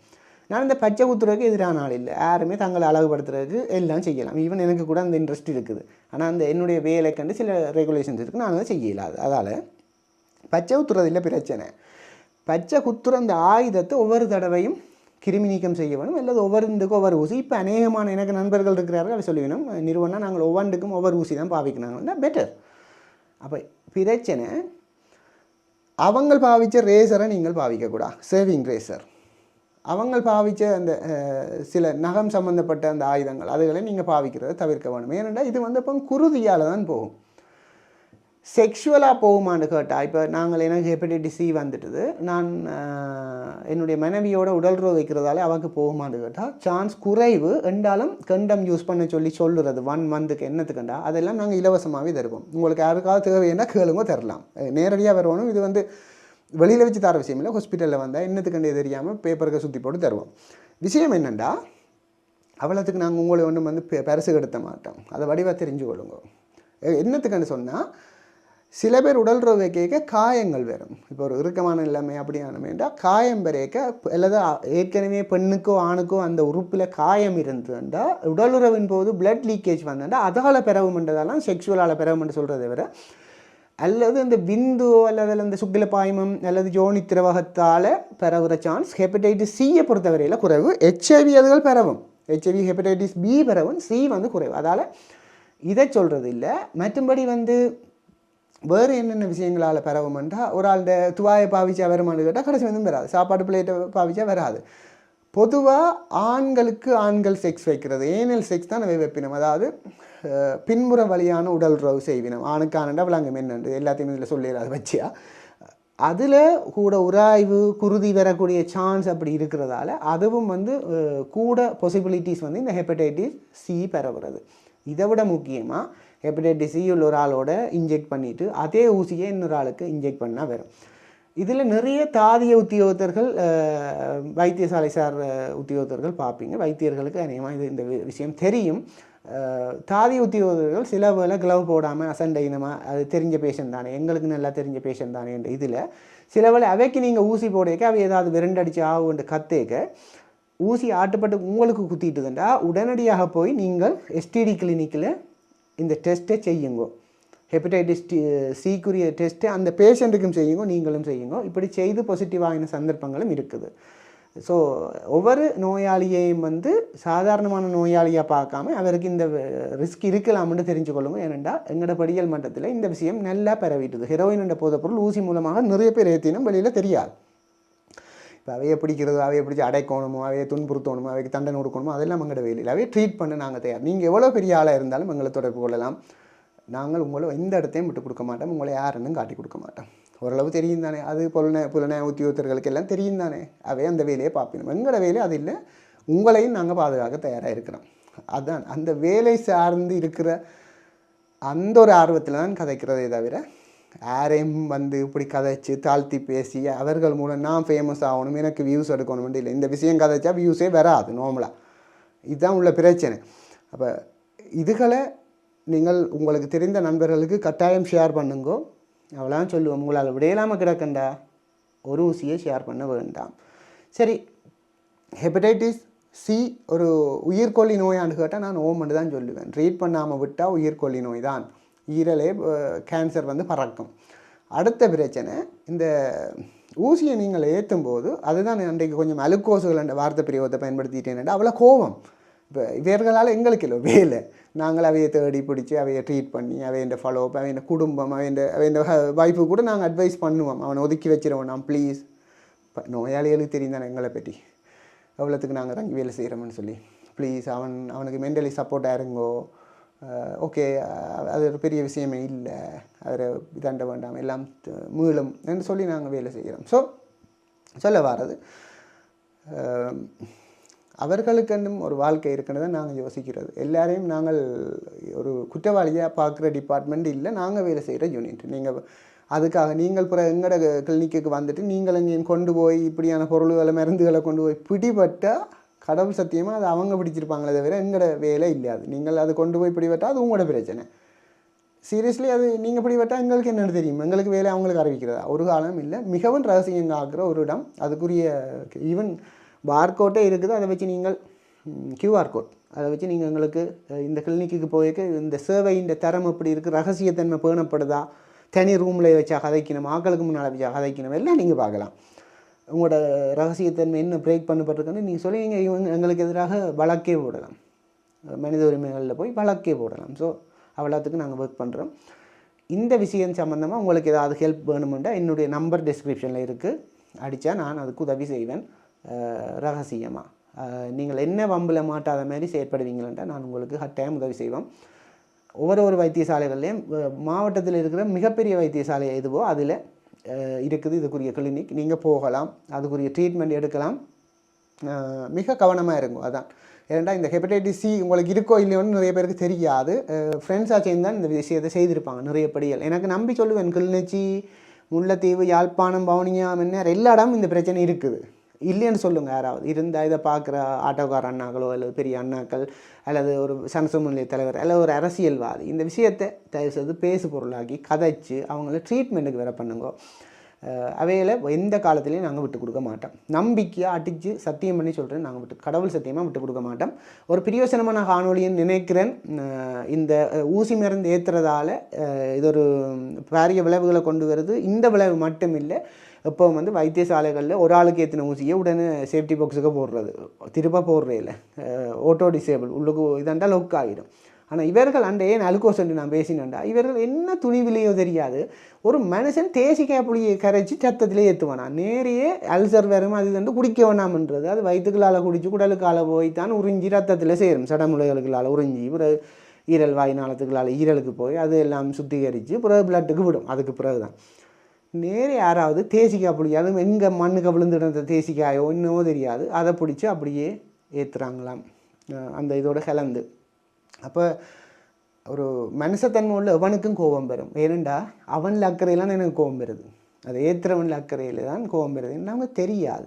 [SPEAKER 1] நான் இந்த பச்சை குத்துறதுக்கு எதிரான ஆள் இல்லை. யாருமே தங்களை அழகுபடுத்துறதுக்கு எல்லாம் செய்யலாம். ஈவன் எனக்கு கூட அந்த இன்ட்ரெஸ்ட் இருக்குது. ஆனால் அந்த என்னுடைய வேலை கண்டு சில ரெகுலேஷன்ஸ் இருக்குது நான் அதை செய்யல அதால் பச்சை குத்துறது இல்லை பிரச்சனை. பச்சை குத்துற அந்த ஆயுதத்தை ஒவ்வொரு தடவையும் கிருமி நீக்கம் செய்ய வேணும். அல்லது ஒவ்வொருந்துக்கும் ஒவ்வொரு ஊசி. இப்போ அநேகமான எனக்கு நண்பர்கள் இருக்கிறார்கள். அதை சொல்லி நிறுவனம் நாங்கள் ஒவ்வொன்றுக்கும் ஒவ்வொரு ஊசி தான் பாவிக்கிறாங்கன்னா பெட்டர் அப்போ பிரச்சனை அவங்க பாவித்த ரேசரை நீங்கள் பாவிக்கக்கூடாது சேவிங் ரேசர் அவங்க பாவித்த அந்த சில நகம் சம்மந்தப்பட்ட அந்த ஆயுதங்கள் அதுகளை நீங்கள் பாவிக்கிறதை தவிர்க்க வேணும். ஏனென்றால் இது வந்து அப்போ குருதியால் தான் போகும். செக்ஷுவலாக போகுமான்னு கேட்டால் இப்போ நாங்கள் எனக்கு ஹெப்படைட்டிஸ் சி வந்துட்டுது. நான் என்னுடைய மனைவியோட உடல்றவு வைக்கிறதால அவனுக்கு போகுமான்னு கேட்டால் சான்ஸ் குறைவு என்றாலும் கண்டம் யூஸ் பண்ண சொல்லி சொல்லுறது ஒன் மந்த்துக்கு என்னத்துக்குண்டா அதெல்லாம் நாங்கள் இலவசமாகவே தருவோம். உங்களுக்கு யாருக்காவது தேவைன்னா கேளுங்க தரலாம். நேரடியாக வரணும் இது வந்து வெளியில் வச்சு தர விஷயம் இல்லை. ஹாஸ்பிட்டலில் வந்தால் என்னத்துக்கண்டே தெரியாமல் பேப்பருக்கு சுற்றி போட்டு தருவோம். விஷயம் என்னென்னா அவ்வளோத்துக்கு நாங்கள் உங்களை ஒன்றும் வந்து பெ- கெடுத்த மாட்டோம். அதை வடிவாக தெரிஞ்சு கொள்ளுங்க. என்னத்துக்குன்னு சொன்னால் சில பேர் உடல் கேட்க காயங்கள் வரும். இப்போ ஒரு இறுக்கமான நிலைமை அப்படியானமேண்டா காயம் பெறக்க அல்லது ஏற்கனவே பெண்ணுக்கோ ஆணுக்கோ அந்த உறுப்பில் காயம் இருந்ததுண்டா உடலுறவின் போது பிளட் லீக்கேஜ் வந்தேன்டா அதால் பெறவுமென்றதெல்லாம் செக்ஷுவலால் பெறவுமென்று சொல்கிறத விட அல்லது இந்த விந்து அல்லது அந்த சுக்கில பாய்மம் அல்லது ஜோனி திரவகத்தால் பரவுகிற சான்ஸ் ஹெப்படைட்டிஸ் சியை பொறுத்தவரையில் குறைவு. ஹெச்ஐவி அதுகள் பரவும். ஹெச்ஐவி ஹெப்படைட்டிஸ் பி பரவும். சி வந்து குறைவு. அதால் இதை சொல்கிறது இல்லை. மற்றும்படி வந்து வேறு என்னென்ன விஷயங்களால் பெறவுமென்றா ஒரு ஆள்கிட்ட துவாயை பாவிச்சா வருமானு கேட்டால் கடைசி வந்து வராது. சாப்பாடு பிளேட்டை பாவிச்சா வராது. பொதுவாக ஆண்களுக்கு ஆண்கள் செக்ஸ் வைக்கிறது. ஏனல் செக்ஸ் தான் நம்ம வைப்பினம். அதாவது பின்புற வழியான உடல் உறவு செய்வினம். ஆணுக்கானண்டா விளங்கும் என்னண்டு? எல்லாத்தையுமே இதில் சொல்லிடாது வச்சியா அதில் கூட உராய்வு குருதி வரக்கூடிய சான்ஸ் அப்படி இருக்கிறதால அதுவும் வந்து கூட பாசிபிலிட்டிஸ் வந்து இந்த ஹெப்படைட்டிஸ் சி பரவுறது இதை விட முக்கியமாக ஹெப்படைட்டிஸ் சி உள்ள ஒரு ஆளோட இன்ஜெக்ட் பண்ணிவிட்டு அதே ஊசியை இன்னொரு ஆளுக்கு இன்ஜெக்ட் பண்ணால் வரும். இதில் நிறைய தாதிய உத்தியோகத்தர்கள் வைத்தியசாலை சார் உத்தியோகத்தர்கள் பார்ப்பீங்க. வைத்தியர்களுக்கு அநேகமாக இது இந்த விஷயம் தெரியும். தாதி உத்தியோகர்கள் உத்தியோகத்தர்கள் சில வேலை க்ளவ் போடாமல் அசண்டைனமாக அது தெரிஞ்ச பேஷண்ட் தானே. எங்களுக்கு நல்லா தெரிஞ்ச பேஷண்ட் தானே என்ற இதில். சில வேலை அவைக்கு நீங்கள் ஊசி போடையக்க அவை ஏதாவது விரண்டடிச்சு ஆகுன்ற கத்தேக்க ஊசி ஆட்டுப்பட்டு உங்களுக்கு குத்திட்டுதுண்டா உடனடியாக போய் நீங்கள் எஸ்டிடி கிளினிக்கில் இந்த டெஸ்ட்டை செய்யுங்கோ. ஹெப்படைட்டிஸ் சிக்குரிய டெஸ்ட்டு அந்த பேஷண்ட்டுக்கும் செய்யுங்க நீங்களும் செய்யுங்க. இப்படி செய்து பாசிட்டிவாகின சந்தர்ப்பங்களும் இருக்குது. ஸோ ஒவ்வொரு நோயாளியையும் வந்து சாதாரணமான நோயாளியாக பார்க்காம அவருக்கு இந்த ரிஸ்க் இருக்கலாம்னு தெரிஞ்சுக்கொள்ளுங்க. ஏனென்றால் எங்களோட படியல் மட்டத்தில் இந்த விஷயம் நல்லா பரவிட்டுது. ஹெரோயின் என்ற போதைப்பொருள் ஊசி மூலமாக நிறைய பேர் ஏற்றினும் வெளியில் தெரியாது. இப்போ அவையை பிடிக்கிறதோ அவையை பிடிச்சி அடைக்கணுமோ அவையை துன்புறுத்தணுமோ அவைக்கு தண்டனை கொடுக்கணுமோ அதெல்லாம் எங்களோட வேலையில். அவையை ட்ரீட் பண்ண நாங்கள் தயார். நீங்கள் எவ்வளோ பெரிய ஆளாக இருந்தாலும் எங்களை தொடர்பு கொள்ளலாம். நாங்கள் உங்களை எந்த இடத்தையும் விட்டு கொடுக்க மாட்டோம். உங்களை யாருன்னு காட்டி கொடுக்க மாட்டோம். ஓரளவு தெரியும் தானே. அது புலன புலன உத்தியோகத்தர்களுக்கு எல்லாம் தெரியும் தானே. அவை அந்த வேலையை பார்ப்பினோம் எங்களோட வேலை அது இல்லை. உங்களையும் நாங்கள் பாதுகாக்க தயாராக இருக்கிறோம். அதுதான் அந்த வேலை சார்ந்து இருக்கிற அந்த ஒரு ஆர்வத்தில் தான் கதைக்கிறதே தவிர யாரையும் வந்து இப்படி கதைச்சு தாழ்த்தி பேசி அவர்கள் மூலம் நான் ஃபேமஸ் ஆகணும் எனக்கு வியூஸ் எடுக்கணும் இல்லை. இந்த விஷயம் கதைச்சா வியூஸே வராது நார்மலாக இதுதான் உள்ள பிரச்சனை. அப்போ இதுகளை நீங்கள் உங்களுக்கு தெரிந்த நண்பர்களுக்கு கட்டாயம் ஷேர் பண்ணுங்கோ. அவ்வளோதான் சொல்லுவோம். உங்களால் விடையிலாமல் கிடக்கண்டா? ஒரு ஊசியை ஷேர் பண்ண வேண்டாம். சரி ஹெப்படைட்டிஸ் சி ஒரு உயிர்கொல்லி நோயான்னு கேட்டால் நான் ஓமண்டு தான் சொல்லுவேன். ட்ரீட் பண்ணாமல் விட்டால் உயிர்கொல்லி நோய் தான் ஈரலே கேன்சர் வந்து பறக்கும். அடுத்த பிரச்சனை இந்த ஊசியை நீங்கள் ஏற்றும் போது அதுதான் அன்றைக்கு கொஞ்சம் அலுக்கோசுகள் என்ற வார்த்தை பிரியோகத்தை பயன்படுத்திட்டேன் அவ்வளோ கோபம். இப்போ இவர்களால் எங்களுக்கு இல்லை வேலை. நாங்கள் அவையை தேடி பிடிச்சி அவையை ட்ரீட் பண்ணி அவையின் ஃபாலோ அப் அவையின் குடும்பம் அவையின் அவையின் வைஃபு கூட நாங்கள் அட்வைஸ் பண்ணுவோம். அவனை ஒதுக்கி வச்சிருவோம் நான் ப்ளீஸ் நோயாளிகளுக்கு தெரியும் தானே எங்களை பற்றி. எவ்வளோத்துக்கு நாங்கள் தங்கி வேலை செய்கிறோம்னு சொல்லி. ப்ளீஸ் அவன் அவனுக்கு மென்டலி சப்போர்ட்டாக இருங்கோ. ஓகே அது ஒரு பெரிய விஷயமே இல்லை. அதை இதாண்ட வேண்டாம் எல்லாம் மீளும் என்று சொல்லி நாங்கள் வேலை செய்கிறோம். ஸோ சொல்ல வர்றது அவர்களுக்கென்றும் அவர்களுக்கென்னும் ஒரு வாழ்க்கை இருக்கிறத நாங்கள் யோசிக்கிறது. எல்லாரையும் நாங்கள் ஒரு குற்றவாளியாக பார்க்குற டிபார்ட்மெண்ட் இல்லை. நாங்கள் வேலை செய்கிற யூனிட் நீங்கள் அதுக்காக நீங்கள் பிற எங்கட கிளினிக்கு வந்துட்டு நீங்கள் எங்கேயும் கொண்டு போய் இப்படியான பொருள்களை மருந்துகளை கொண்டு போய் பிடிபட்டால் கடவுள் சத்தியமாக அது அவங்க பிடிச்சிருப்பாங்களே தவிர எங்களோட வேலை இல்லை அது நீங்கள் அதை கொண்டு போய் பிடிபட்டால் அது உங்களோட பிரச்சனை. சீரியஸ்லி அது நீங்கள் பிடிபட்டால் எங்களுக்கு என்னென்னு தெரியும். எங்களுக்கு வேலை அவங்களுக்கு அறிவிக்கிறதா? ஒரு காலம் இல்லை. மிகவும் ரகசியங்க ஆக்குற ஒரு இடம். அதுக்குரிய ஈவன் பார்கோட்டே இருக்குது அதை வச்சு நீங்கள் கியூஆர் கோட் அதை வச்சு நீங்கள் எங்களுக்கு இந்த கிளினிக்கு போய்க்க இந்த சேவையின் தரம் எப்படி இருக்குது ரகசியத்தன்மை பேணப்படுதா தனி ரூமில் வச்சா கதைக்கணும் ஆக்களுக்கு முன்னால் வச்சா கதைக்கணும் எல்லாம் நீங்கள் பார்க்கலாம். உங்களோட ரகசியத்தன்மை என்ன பிரேக் பண்ணப்பட்டிருக்குன்னு நீங்கள் சொல்லி நீங்கள் இவங்க எங்களுக்கு எதிராக வழக்கே போடலாம். மனித உரிமைகளில் போய் வழக்கே போடலாம். ஸோ அவ்வளோத்துக்கு நாங்கள் ஒர்க் பண்ணுறோம் இந்த விஷயம் சம்மந்தமாக உங்களுக்கு ஏதாவது ஹெல்ப் வேணுமெண்டா என்னுடைய நம்பர் டிஸ்கிரிப்ஷனில் இருக்குது அடித்தா நான் அதுக்கு உதவி செய்வேன். ரகசியமாக நீங்கள் என்ன வம்பில் மாட்டாத மாதிரி செயற்படுவீங்களன்ட்டு நான் உங்களுக்கு கட்டாயம் உதவி செய்வோம் ஒவ்வொரு ஒரு வைத்தியசாலைகள்லேயும் மாவட்டத்தில் இருக்கிற மிகப்பெரிய வைத்தியசாலை எதுவோ அதில் இருக்குது. இதுக்குரிய கிளினிக் நீங்கள் போகலாம். அதுக்குரிய ட்ரீட்மெண்ட் எடுக்கலாம். மிக கவனமாக இருக்கும் அதான். ஏன்டா இந்த ஹெப்படைட்டிஸ் சி உங்களுக்கு இருக்கோ இல்லையோன்னு நிறைய பேருக்கு தெரியாது. ஃப்ரெண்ட்ஸாக சேர்ந்து தான் இந்த விஷயத்தை செய்திருப்பாங்க நிறைய படிகள். எனக்கு நம்பி சொல்லுவேன் கிளிநொச்சி முல்லைத்தீவு யாழ்ப்பாணம் பவுனியா மன்னர் எல்லா இடமும் இந்த பிரச்சனை இருக்குது. இல்லைன்னு சொல்லுங்கள் யாராவது. இருந்தால் இதை பார்க்குற ஆட்டோக்கார அண்ணாக்களோ அல்லது பெரிய அண்ணாக்கள் அல்லது ஒரு சனசமுல்லை தலைவர் அல்லது ஒரு அரசியல்வாதி இந்த விஷயத்தை தயவு செய்து பேசு பொருளாக்கி கதைச்சு அவங்கள ட்ரீட்மெண்ட்டுக்கு வேற பண்ணுங்க. அவையில் எந்த காலத்துலையும் நாங்கள் விட்டு கொடுக்க மாட்டோம். நம்பிக்கையாக அடித்து சத்தியம் பண்ணி சொல்கிறேன் நாங்கள் விட்டு கடவுள் சத்தியமாக விட்டு கொடுக்க மாட்டோம். ஒரு பிரியோசனமான காணொலின்னு நினைக்கிறேன். இந்த ஊசி மருந்து ஏற்றுறதால இது ஒரு பாரிய விளைவுகளை கொண்டு வருது. இந்த விளைவு மட்டும் இல்லை இப்போ வந்து வைத்தியசாலைகளில் ஒரு ஆளுக்கு ஏற்றின ஊசியை உடனே சேஃப்டி பாக்ஸுக்கு போடுறது. திரும்ப போடுறே இல்லை ஓட்டோ டிசேபிள் உள்ளுக்கு இதாண்டா லொக் ஆகிடும் ஆனால் இவர்கள் அண்ட ஏன் அழுக்கோ சொல்லி நான் பேசினேன்டா இவர்கள் என்ன துணிவிலையோ தெரியாது. ஒரு மனுஷன் தேசிக்காய் புளியை கரைச்சி சத்தத்திலே ஏற்றுவானா நேரையே அல்சர் வரும் அது வந்து குடிக்க வேணாம்ன்றது. அது வயிற்றுக்களால் குடித்து குடலுக்கால போய் தான் உறிஞ்சி ரத்தத்தில் சேரும். சடமுலைகளுக்களால் உறிஞ்சி பிறகு ஈரல் வாய் நாளத்துக்களால் ஈரலுக்கு போய் அது எல்லாம் சுத்திகரித்து பிறகு பிளட்டுக்கு விடும். அதுக்கு பிறகு தான் நேரே யாராவது தேசிக்காய் பிடிக்கும் அதுவும் எங்கே மண்ணுக்கு விழுந்துடுற தேசிக்காயோ என்னவோ தெரியாது. அதை பிடிச்சி அப்படியே ஏற்றுறாங்களாம் அந்த இதோட கலந்து. அப்போ ஒரு மனுஷத்தன்மை உள்ள எவனுக்கும் கோபம் வரும் ஏனெண்டா அவனில் அக்கறையிலாம் எனக்கு கோபம் வருது அதை ஏற்றுறவனில் அக்கறையில் தான் கோபம் வருது நமக்கு தெரியாது.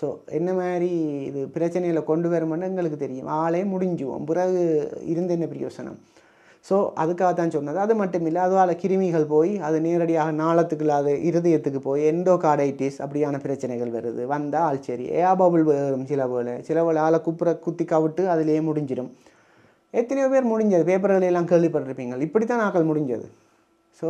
[SPEAKER 1] ஸோ என்ன மாதிரி இது பிரச்சனையில் கொண்டு வருமானு எங்களுக்கு தெரியும். ஆளே முடிஞ்சுவோம். பிறகு இருந்து என்ன பிரயோசனம்? ஸோ அதுக்காக தான் சொன்னது. அது மட்டும் இல்லை அதுவால் கிருமிகள் போய் அது நேரடியாக நாளத்துக்கு இல்லாத இருதயத்துக்கு போய் எண்டோகார்டைட்டிஸ் அப்படியான பிரச்சனைகள் வருது. வந்தால் சரி ஏபபுள் வரும் சில வேலை சில வேலை ஆளை குப்புற குத்தி கவிட்டு அதிலேயே முடிஞ்சிடும் எத்தனையோ பேர் முடிஞ்சது. பேப்பர்கள் எல்லாம் கேள்விப்பட்டிருப்பீங்க. இப்படி தான் நாக்கள் முடிஞ்சது ஸோ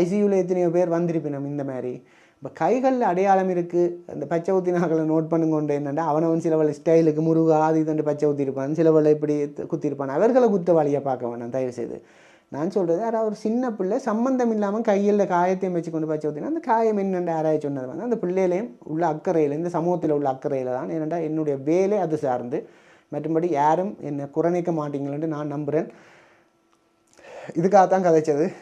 [SPEAKER 1] ஐசியூவில் எத்தனையோ பேர் வந்திருப்பினோம் இந்த மாதிரி. இப்போ கைகளில் அடையாளம் இருக்குது அந்த பச்சை ஊத்தி நாக்களை நோட் பண்ணுங்கொண்டு என்னென்னா அவனவன் சில வேலை ஸ்டைலுக்கு முருகா அது இதுண்டு பச்சை ஊற்றிருப்பான் சில வேலை இப்படி குத்திருப்பான் அவர்களை குத்தவாளியாக பார்க்க வேணாம். தயவு செய்து. நான் சொல்கிறது யாராவது ஒரு சின்ன பிள்ளை சம்மந்தம் இல்லாமல் கையில் காயத்தையும் வச்சு கொண்டு பச்சை ஊற்றினா அந்த காயம் என்னென்ன ஆராய்ச்சி சொன்னது வந்து அந்த பிள்ளையிலையும் உள்ள அக்கறையில் இந்த சமூகத்தில் உள்ள அக்கறையில் தான் ஏனென்றா என்னுடைய வேலை அது சார்ந்து. மற்றும்படி யாரும் என்னை குறைநிக்க மாட்டீங்களேன்னு நான் நம்புகிறேன் இதுக்காக தான் கதைச்சது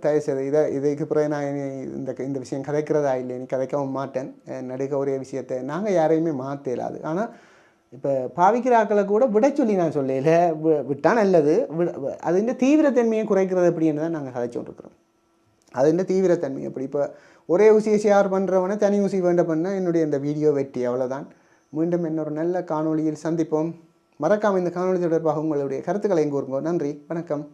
[SPEAKER 1] தயவுசெய்து இதை இதுக்கு பிறகு நான் இனி இந்த இந்த விஷயம் கதைக்கிறதா இல்லை நீ கதைக்கவும் மாட்டேன். நடுக்க ஒரே விஷயத்தை நாங்கள் யாரையுமே மாற்ற இயலாது. ஆனால் இப்போ பாவிக்கிறாக்களை கூட விட சொல்லி நான் சொல்லல. வி- நல்லது. விட அதுன்ற தீவிரத்தன்மையை குறைக்கிறது எப்படின்னு தான் நாங்கள் கதைச்சு கொண்டிருக்கிறோம். அதுன்ற தீவிரத்தன்மை எப்படி? இப்போ ஒரே ஊசியை ஷேர் பண்ணுறவனை தனி ஊசி வேண்ட பண்ண என்னுடைய இந்த வீடியோ வெட்டி அவ்வளோதான் மீண்டும் இன்னொரு நல்ல காணொளியில் சந்திப்போம். மறக்காமல் இந்த காணொளி தொடர்பாக உங்களுடைய கருத்துக்களை கூறுங்க நன்றி. வணக்கம்.